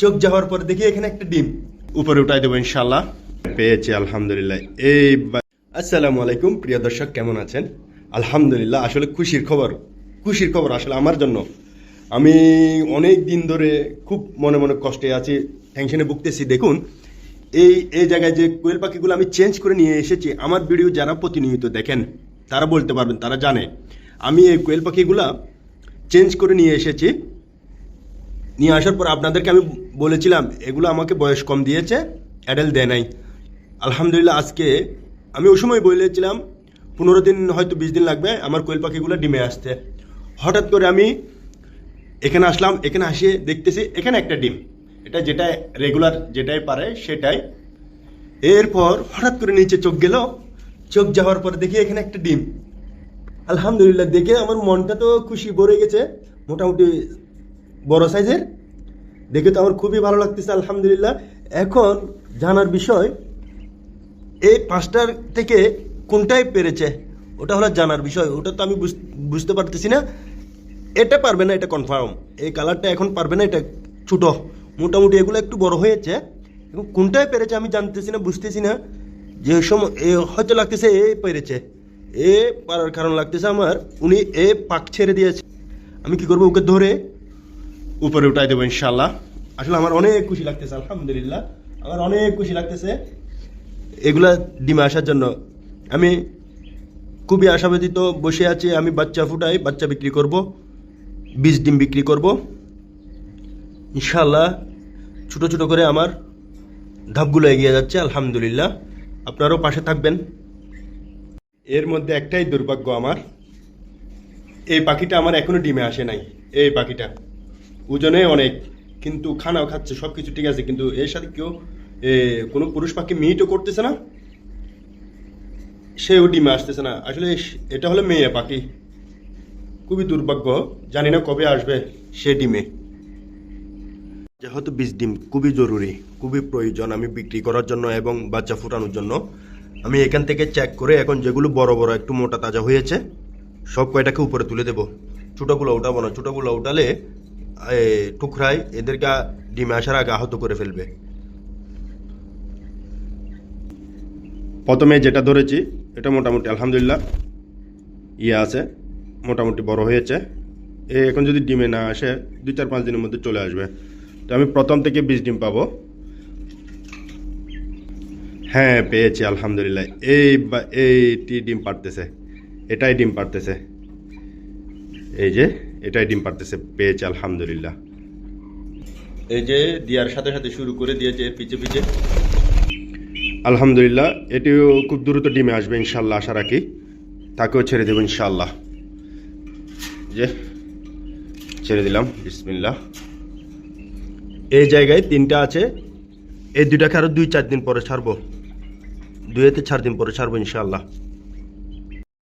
চোখ যাওয়ার পরে দেখি এখানে একটা ডিম। উপরে উঠাই দেবো ইনশাল্লাহ পেয়েছি, আলহামদুলিল্লাহ। এই আসসালামু আলাইকুম, প্রিয় দর্শক, কেমন আছেন? আলহামদুলিল্লাহ, আসলে খুশির খবর। খুশির খবর আসলে আমার জন্য। আমি অনেক দিন ধরে খুব মনে মনে কষ্টে আছি টেনশনে ভুগতেছি। দেখুন, এই এই জায়গায় যে কোয়েল পাখিগুলো আমি চেঞ্জ করে নিয়ে এসেছি, আমার ভিডিও যারা প্রতিনিয়ত দেখেন, তারা বলতে পারবেন, তারা জানে। আমি এই কোয়েল পাখিগুলা চেঞ্জ করে নিয়ে এসেছি। নিয়ে আসার পর আপনাদেরকে আমি বলেছিলাম, এগুলো আমাকে বয়স কম দিয়েছে অ্যাডেল দেয় নাই। আলহামদুলিল্লাহ আজকে আমি ওই সময় বলেছিলাম, পনেরো দিন হয়তো বিশ দিন লাগবে, আমার কোয়েল পাখিগুলো ডিমে আসতে হঠাৎ করে আমি এখানে আসলাম, এখানে আসিয়ে দেখতেছি এখানে একটা ডিম। এটা যেটা রেগুলার যেটাই পারে সেটাই। এরপর হঠাৎ করে নিচে চোখ গেল, চোখ যাওয়ার পর দেখি এখানে একটা ডিম। আলহামদুলিল্লাহ দেখে আমার মনটা তো খুশি ভরে গেছে, মোটামুটি বড় সাইজের? দেখে তো আমার খুবই ভালো লাগতেছে, আলহামদুলিল্লাহ। এখন জানার বিষয়, এই পাঁচটার থেকে কোনটাই পেরেছে? ওটা হলো জানার বিষয়। ওটা তো আমি বুঝ- বুঝতে পারতেছি না। এটা পারবে না, এটা কনফার্ম এই কালারটা এখন পারবে না, এটা ছোট। মোটামুটি এগুলো একটু বড় হয়েছে। এবং কোনটাই পেরেছে আমি জানতেছি না, বুঝতেছি না। যে সময় এ হয়তো লাগতেছে এ পেরেছে। এ পারার কারণ লাগতেছে আমার। উনি এ পাক ছেড়ে দিয়েছে। আমি কি করব ওকে ধরে উপরে উঠাই দেবো ইনশাল্লাহ আসলে আমার অনেক খুশি লাগতেছে, আলহামদুলিল্লাহ। আমার অনেক খুশি লাগতেছে। এগুলা ডিমে আসার জন্য। আমি খুবই আশাবাদিত, বসে আছি, আমি বাচ্চা ফুটাই, বাচ্চা বিক্রি করব, বীজ ডিম বিক্রি করব। ইনশাল্লাহ ছোট ছোট করে আমার ধাপগুলো এগিয়ে যাচ্ছে, আলহামদুলিল্লাহ। আপনারও পাশে থাকবেন। এর মধ্যে একটাই দুর্ভাগ্য আমার, এই পাখিটা আমার এখনও ডিমে আসে নাই, এই পাখিটা। ওজনে অনেক, কিন্তু খানাও খাচ্ছে সব কিছু ঠিক আছে, কিন্তু এর সাথে কেউ কোনো পুরুষ পাখি মিটও করতেছে না, সেও ডিমে আসতেছে না। আসলে এটা হলো মেয়ে পাখি। খুবই দুর্ভাগ্য, জানি না কবে আসবে সে ডিমে। যেহেতু বীজ ডিম খুবই জরুরি, খুবই প্রয়োজন আমি বিক্রি করার জন্য এবং বাচ্চা ফুটানোর জন্য। আমি এখান থেকে চেক করে এখন যেগুলো বড় বড়, একটু মোটা তাজা হয়েছে, সব কয়টাকে উপরে তুলে দেব। ছোটোগুলো উঠাবো না, ছোটোগুলো উঠালে টুকরায় এদেরকে ডিমে আসার আগে আহত করে ফেলবে। প্রথমে যেটা ধরেছি, এটা মোটামুটি আলহামদুলিল্লাহ ইয়ে আছে, মোটামুটি বড় হয়েছে। এ এখন যদি ডিমে না আসে, দুই চার পাঁচ দিনের মধ্যে চলে আসবে। তো আমি প্রথম থেকে বিশ ডিম পাবো। হ্যাঁ পেয়েছি, আলহামদুলিল্লাহ। এই বা- এইটি ডিম পারতেছে। এটাই ডিম পারতেছে। এই যে এটাই ডিম পারতেছে পেয়েছে আলহামদুলিল্লাহ। এই যে দিয়ার সাথে সাথে শুরু করে দিয়েছে পিছে পিছে। আলহামদুলিল্লাহ এটিও খুব দ্রুত ডিমে আসবে ইনশাল্লাহ আশা রাখি। তাকেও ছেড়ে দেবো ইনশাল্লাহ যে ছেড়ে দিলাম বিসমিল্লাহ। এই জায়গায় তিনটা আছে এই দুইটাকে আরও দুই চার দিন পরে ছাড়বো। দুইতে চার দিন পরে ছাড়বো ইনশাল্লাহ